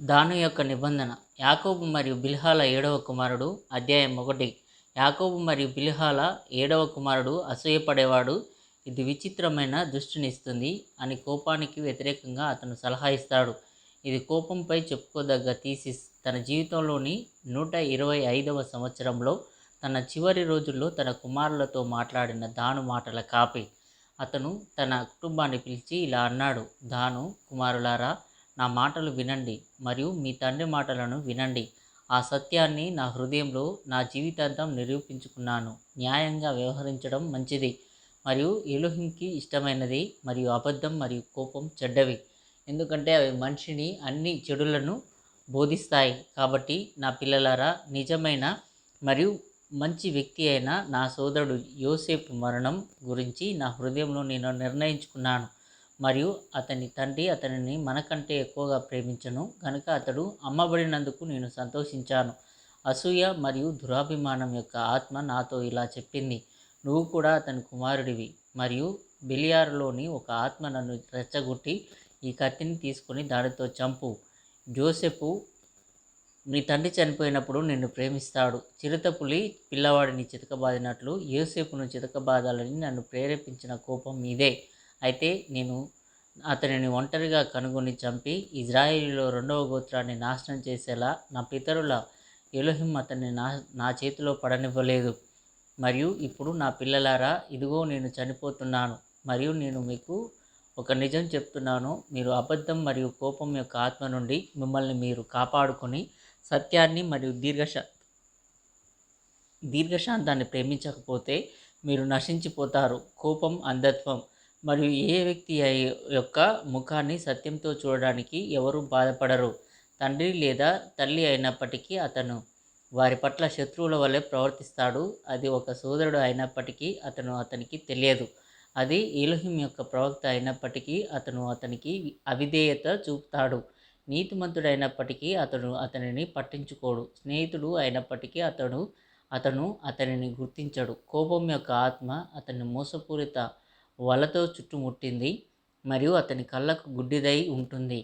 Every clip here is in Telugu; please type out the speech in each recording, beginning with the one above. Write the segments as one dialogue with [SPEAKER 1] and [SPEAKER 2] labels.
[SPEAKER 1] దాను యొక్క నిబంధన. యాకోబు మరియు బిల్హాల ఏడవ కుమారుడు అధ్యాయం ఒకటి. యాకోబు మరియు బిల్హాల ఏడవ కుమారుడు అసూయపడేవాడు ఇది విచిత్రమైన దృష్టినిస్తుంది అని కోపానికి వ్యతిరేకంగా అతను సలహా ఇస్తాడు. ఇది కోపంపై చెప్పుకోదగ్గ తీసిస్ తన జీవితంలోని నూట ఇరవై ఐదవ సంవత్సరంలో తన చివరి రోజుల్లో తన కుమారులతో మాట్లాడిన దాను మాటల కాపీ. అతను తన కుటుంబాన్ని పిలిచి ఇలా అన్నాడు దాను కుమారులారా నా మాటలు వినండి మరియు మీ తండ్రి మాటలను వినండి. ఆ సత్యాన్ని నా హృదయంలో నా జీవితాంతం నిరూపించుకున్నాను. న్యాయంగా వ్యవహరించడం మంచిది మరియు ఎలుహింకి ఇష్టమైనది మరియు అబద్ధం మరియు కోపం చెడ్డవి. ఎందుకంటే అవి మనిషిని అన్ని చెడులను బోధిస్తాయి. కాబట్టి నా పిల్లలారా నిజమైన మరియు మంచి వ్యక్తి అయిన నా సోదరుడు యోసేపు మరణం గురించి నా హృదయంలో నేను నిర్ణయించుకున్నాను. మరియు అతని తండ్రి అతనిని మనకంటే ఎక్కువగా ప్రేమించను. కనుక అతడు అమ్మబడినందుకు నేను సంతోషించాను. అసూయ మరియు దురాభిమానం యొక్క ఆత్మ నాతో ఇలా చెప్పింది. నువ్వు కూడా అతని కుమారుడివి మరియు బిలియార్లోని ఒక ఆత్మ నన్ను రెచ్చగొట్టి ఈ కత్తిని తీసుకొని దానితో చంపు. జోసెఫ్ నీ తండ్రి చనిపోయినప్పుడు నిన్ను ప్రేమిస్తాడు. చిరుతపులి పిల్లవాడిని చితకబాదినట్లు యోసేపును చితకబాదాలని నన్ను ప్రేరేపించిన కోపం ఇదే అయితే నేను అతనిని ఒంటరిగా కనుగొని చంపి ఇజ్రాయిల్లో రెండవ గోత్రాన్ని నాశనం చేసేలా నా పితరుల ఎలోహిం అతన్ని నా నా చేతిలో పడనివ్వలేదు. మరియు ఇప్పుడు నా పిల్లలారా ఇదిగో నేను చనిపోతున్నాను. మరియు నేను మీకు ఒక నిజం చెప్తున్నాను. మీరు అబద్ధం మరియు కోపం యొక్క ఆత్మ నుండి మిమ్మల్ని మీరు కాపాడుకొని సత్యాన్ని మరియు దీర్ఘశ దీర్ఘశాంతాన్ని ప్రేమించకపోతే మీరు నశించిపోతారు. కోపం అంధత్వం మరియు ఏ వ్యక్తి అయి- యొక్క ముఖాన్ని సత్యంతో చూడడానికి ఎవరు బాధపడరు. తండ్రి లేదా తల్లి అయినప్పటికీ అతను వారి పట్ల శత్రువుల వలె ప్రవర్తిస్తాడు. అది ఒక సోదరుడు అయినప్పటికీ అతను అతనికి తెలియదు. అది ఈలోహిం యొక్క ప్రవక్త అయినప్పటికీ అతను అతనికి అవిధేయత చూపుతాడు. నీతిమంతుడైనప్పటికీ అతను అతనిని పట్టించుకోడు. స్నేహితుడు అయినప్పటికీ అతడు అతను అతనిని గుర్తించడు. కోపం యొక్క ఆత్మ అతని మోసపూరిత వలతో చుట్టుముట్టింది మరియు అతని కళ్ళకు గుడ్డిదై ఉంటుంది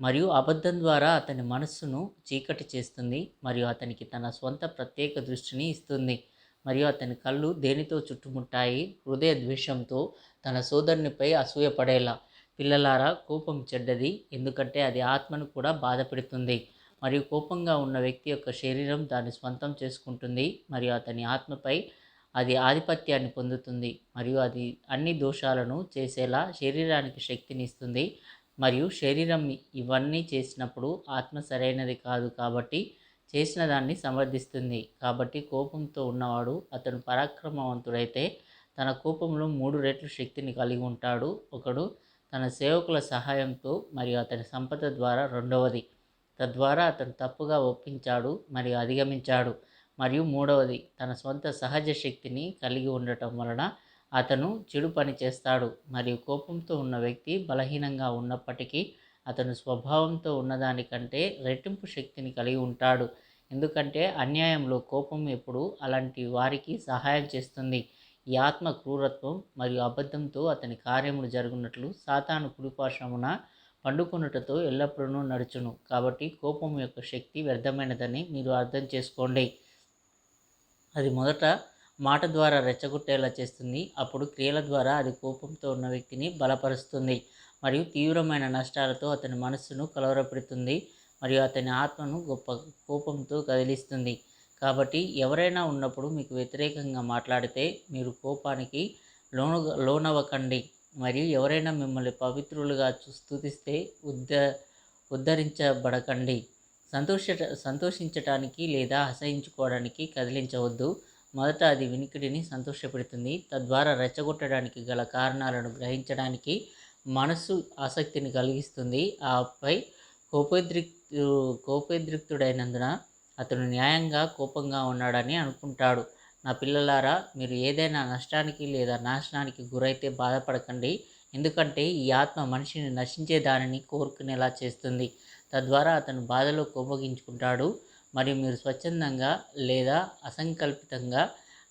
[SPEAKER 1] మరియు అబద్ధం ద్వారా అతని మనస్సును చీకటి చేస్తుంది మరియు అతనికి తన స్వంత ప్రత్యేక దృష్టిని ఇస్తుంది మరియు అతని కళ్ళు దేనితో చుట్టుముట్టాయి? హృదయ ద్వేషంతో తన సోదరునిపై అసూయపడేలా. పిల్లలారా కోపం చెడ్డది ఎందుకంటే అది ఆత్మను కూడా బాధపెడుతుంది మరియు కోపంగా ఉన్న వ్యక్తి యొక్క శరీరం దాన్ని స్వంతం చేసుకుంటుంది మరియు అతని ఆత్మపై అది ఆధిపత్యాన్ని పొందుతుంది మరియు అది అన్ని దోషాలను చేసేలా శరీరానికి శక్తిని ఇస్తుంది. మరియు శరీరం ఇవన్నీ చేసినప్పుడు ఆత్మ సరైనది కాదు కాబట్టి చేసిన దాన్ని సమర్థిస్తుంది. కాబట్టి కోపంతో ఉన్నవాడు అతను పరాక్రమవంతుడైతే తన కోపంలో మూడు రెట్లు శక్తిని కలిగి ఉంటాడు. ఒకడు తన సేవకుల సహాయంతో మరియు అతని సంపద ద్వారా రెండవది. తద్వారా అతను తప్పుగా ఒప్పించాడు మరియు అధిగమించాడు. మరియు మూడవది తన సొంత సహజ శక్తిని కలిగి ఉండటం వలన అతను చెడు పని చేస్తాడు మరియు కోపంతో ఉన్న వ్యక్తి బలహీనంగా ఉన్నప్పటికీ అతను స్వభావంతో ఉన్నదానికంటే రెట్టింపు శక్తిని కలిగి ఉంటాడు. ఎందుకంటే అన్యాయంలో కోపం ఎప్పుడు అలాంటి వారికి సహాయం చేస్తుంది. ఈ ఆత్మ క్రూరత్వం మరియు అబద్ధంతో అతని కార్యములు జరుగునట్లు సాతాను కుడిపార్శ్వమున పండుకొనుటతో ఎల్లప్పుడూ నడుచును. కాబట్టి కోపం యొక్క శక్తి వ్యర్థమైనదని మీరు అర్థం చేసుకోండి. అది మొదట మాట ద్వారా రెచ్చగొట్టేలా చేస్తుంది. అప్పుడు క్రియల ద్వారా అది కోపంతో ఉన్న వ్యక్తిని బలపరుస్తుంది మరియు తీవ్రమైన నష్టాలతో అతని మనస్సును కలవరపెడుతుంది మరియు అతని ఆత్మను గొప్ప కోపంతో కదిలిస్తుంది. కాబట్టి ఎవరైనా ఉన్నప్పుడు మీకు వ్యతిరేకంగా మాట్లాడితే మీరు కోపానికి లోను లోనవ్వకండి మరియు ఎవరైనా మిమ్మల్ని పవిత్రులుగా స్థుతిస్తే ఉద్ద ఉద్ధ ఉద్ధరించబడకండి. సంతోష సంతోషించటానికి లేదా అసహించుకోవడానికి కదిలించవద్దు. మొదట అది వినికిడిని సంతోషపెడుతుంది. తద్వారా రెచ్చగొట్టడానికి గల కారణాలను గ్రహించడానికి మనస్సు ఆసక్తిని కలిగిస్తుంది. ఆపై కోపోద్రిక్తు కోపోద్రిక్తుడైనందున అతను న్యాయంగా కోపంగా ఉన్నాడని అనుకుంటాడు. నా పిల్లలారా మీరు ఏదైనా నష్టానికి లేదా నాశనానికి గురైతే బాధపడకండి. ఎందుకంటే ఈ ఆత్మ మనిషిని నశించే దానిని కోరుకునేలా చేస్తుంది. తద్వారా అతను బాధలో కోపగించుకుంటాడు మరియు మీరు స్వచ్ఛందంగా లేదా అసంకల్పితంగా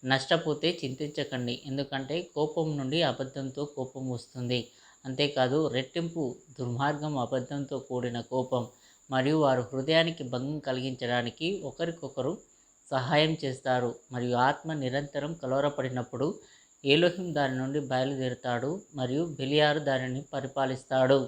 [SPEAKER 1] నష్టపోతే చింతించకండి. ఎందుకంటే కోపం నుండి అబద్ధంతో కోపం వస్తుంది. అంతేకాదు రెట్టింపు దుర్మార్గం అబద్ధంతో కూడిన కోపం మరియు వారు హృదయానికి భంగం కలిగించడానికి ఒకరికొకరు సహాయం చేస్తారు. మరియు ఆత్మ నిరంతరం కలవరపడినప్పుడు ఏలోహిం దాని నుండి బయలుదేరుతాడు మరియు బెలియారు దానిని పరిపాలిస్తాడు.